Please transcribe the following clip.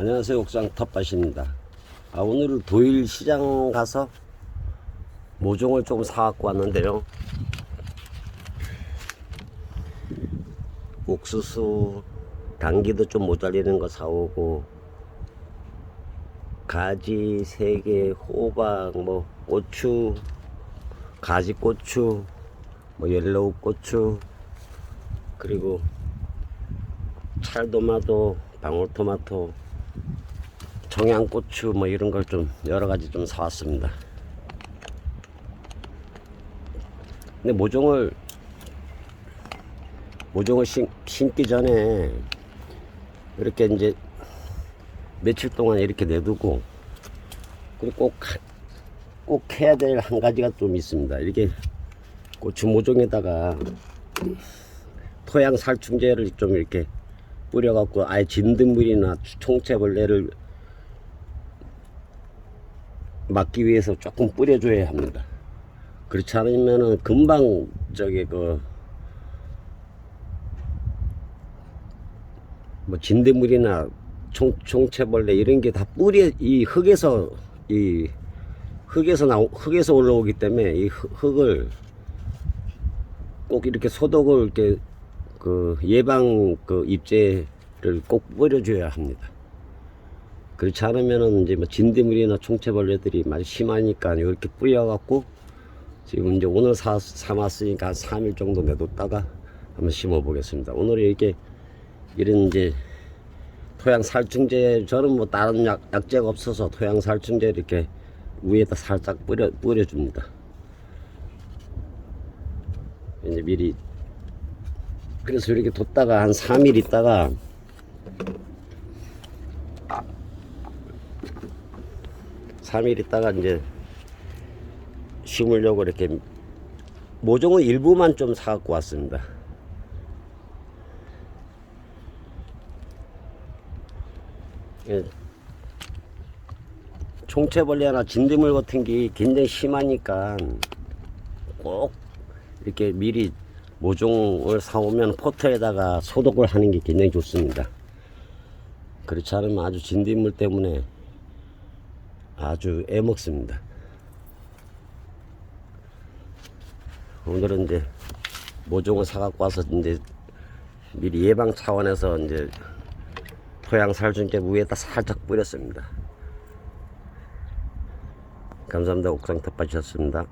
안녕하세요 옥상 텃밭입니다. 아, 오늘 도일 시장 가서 모종을 좀 사갖고 왔는데요. 옥수수 당기도 좀 모자리는 거 사오고 가지 세개 호박 뭐 고추 가지 고추 뭐 옐로우 고추 그리고 찰토마토 방울토마토 청양고추 뭐 이런 걸 좀 여러 가지 좀 사왔습니다. 근데 모종을 모종을 심, 심기 전에 이렇게 이제 며칠 동안 이렇게 내두고 그리고 꼭, 꼭 해야 될 한 가지가 좀 있습니다. 이렇게 고추 모종에다가 토양 살충제를 좀 이렇게 뿌려갖고 아예 진드물이나 총체벌레를 막기 위해서 조금 뿌려줘야 합니다. 그렇지 않으면은 금방 저기 그 뭐 진드물이나 총, 총체벌레 이런 게 다 뿌리 이 흙에서 이 흙에서 나오 흙에서 올라오기 때문에 이 흙- 흙을 꼭 이렇게 소독을 이렇게 그 예방 그 입제를 꼭 뿌려줘야 합니다. 그렇지 않으면은 이제 뭐 진드물이나 총체벌레들이 많이 심하니까 이렇게 뿌려갖고 지금 이제 오늘 사, 삼았으니까 한 3일 정도 내뒀다가 한번 심어 보겠습니다. 오늘 이렇게 이런 이제 토양 살충제 저는 뭐 다른 약, 약제가 없어서 토양 살충제 이렇게 위에다 살짝 뿌려 뿌려줍니다. 이제 미리 그래서 이렇게 뒀다가 한 3일 있다가 삼일 있다가 이제 심으려고 이렇게 모종은 일부만 좀 사갖고 왔습니다. 예. 총체벌레나 진드물 같은 게 굉장히 심하니까 꼭 이렇게 미리 모종을 사오면 포트에다가 소독을 하는 게 굉장히 좋습니다. 그렇지 않으면 아주 진딧물 때문에 아주 애먹습니다. 오늘은 이제 모종을 사갖고 와서 이제 미리 예방 차원에서 이제 토양 살충제 위에다 살짝 뿌렸습니다. 감사합니다. 옥상 텃밭이었습니다.